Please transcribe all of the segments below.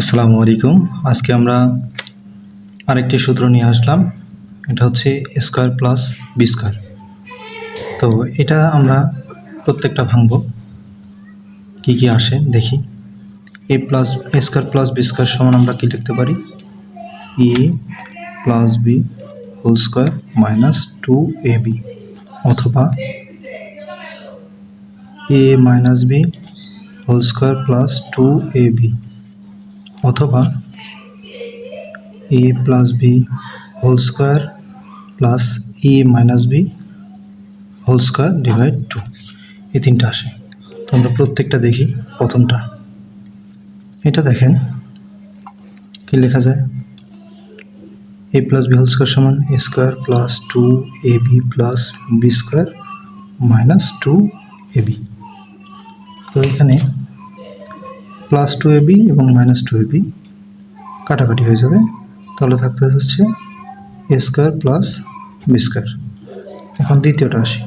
আসসালামু আলাইকুম। আজকে আমরা আরেকটি সূত্র নিয়ে আসলাম। এটা হচ্ছে স্কোয়ার প্লাস বি স্কোয়ার। তো এটা আমরা প্রত্যেকটা ভাঙব। কি কি আসে দেখি। A plus square plus B square সমান আমরা কি লিখতে পারি? A plus B whole square minus two A B অথবা A minus B whole square plus two A B. অথবা A plus B whole square plus A minus B whole square divide two এই তিনটা আসে। তো আমরা প্রত্যেকটা দেখি প্রথমটা। এটা দেখেন কি লেখা যায়? A plus B whole square সমান A square plus two A B plus B square minus two A B তো এখানে প্লাস টু এ বি এবং মাইনাস টু এ বি কাটাকাটি হয়ে যাবে। তাহলে থাকতে হচ্ছে A square plus B square এখন দ্বিতীয়টা আসি।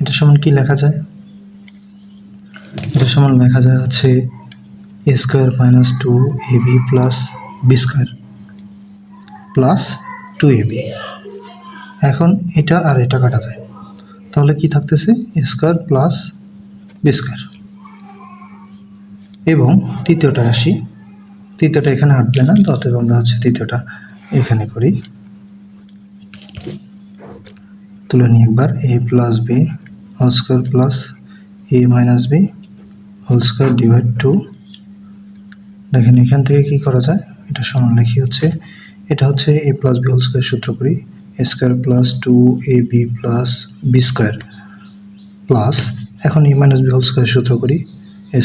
এটা সমান কি লেখা যায়? এটা সমান লেখা যায় হচ্ছে A square minus two A B plus B square plus two A B এখন এটা আর এটা কাটা যায়। তাহলে কি থাকতেছে? A square plus B square এবং তৃতীয়টা আসি। তৃতীয়টা এখানে হাঁটবে না অতএব আমরা হচ্ছে তৃতীয়টা এখানে করি। তুলে নিই একবার A plus B whole square plus A minus B whole square divide two দেখেন এখান থেকে কি করা যায়? এটা সমান লেখি হচ্ছে, এটা হচ্ছে A plus B whole square সূত্র করি। A square plus two A B plus B square plus এখন A minus B whole square সূত্র করি।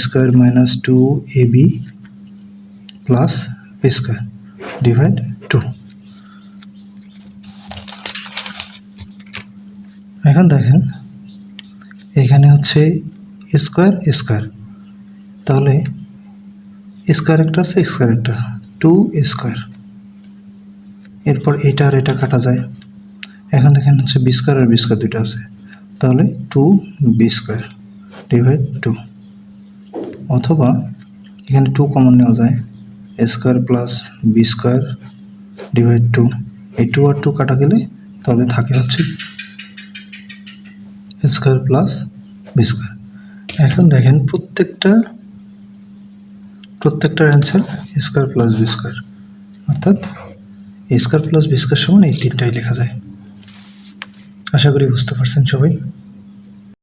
Square minus two A B plus B square divide two এখন দেখেন, এখানে হচ্ছে স্কোয়ার স্কোয়ার তাহলে স্কোয়ার একটা আছে স্কোয়ার একটা। টু স্কোয়ার এরপর এটা আর এটা কাটা যায়। এখন দেখেন হচ্ছে বি আর বি স্কোয়ার দুটো আছে। তাহলে two B square divide two অথবা এখানে টু কমন নেওয়া যায় A square plus B square divide two এই টু আর টু কাটা গেলে তাহলে থাকে হচ্ছে স্কোয়ার প্লাস বি স্কোয়ার এখন দেখেন প্রত্যেকটা প্রত্যেকটার answer square plus B square অর্থাৎ স্কোয়ার প্লাস বি স্কোয়ার সমান এই তিনটাই লেখা যায়। আশা করি বুঝতে পারছেন সবাই।